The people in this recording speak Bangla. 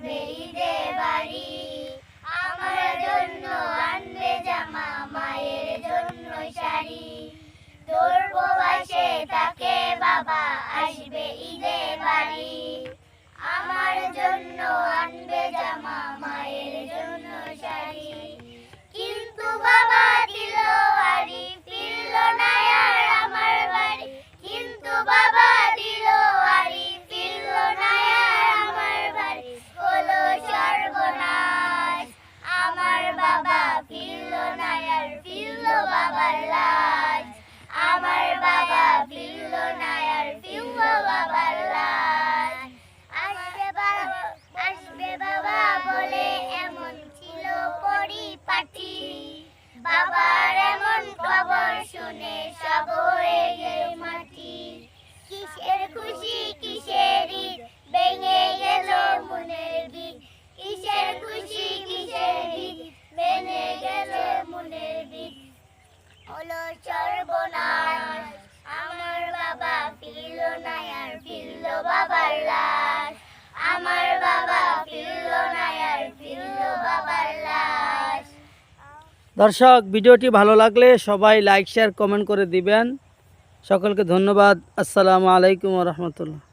আসবে ঈদে বাড়ি আমার জন্য আনবে জামা, মায়ের জন্য শাড়ি। তোর প্রবাসে তাকে বাবা, আসবে ঈদে বাড়ি। আমার বাবার লাজ আমার বাবা ফিরল না আর ফিরল বাবার লাজ আসবে বাবা আসবে বাবা বলে এমন ছিল পরিপাটি। বাবার এমন খবর শুনে সব হলো সর্বনাশ। আমার বাবা ফিরল না আর ফিরল বাবার লাশ। আমার বাবা ফিরল না আর ফিরল বাবার লাশ। দর্শক, ভিডিওটি ভালো লাগলে সবাই লাইক শেয়ার কমেন্ট করে দিবেন। সকলকে ধন্যবাদ। আসসালামু আলাইকুম রহমতুল্লাহ।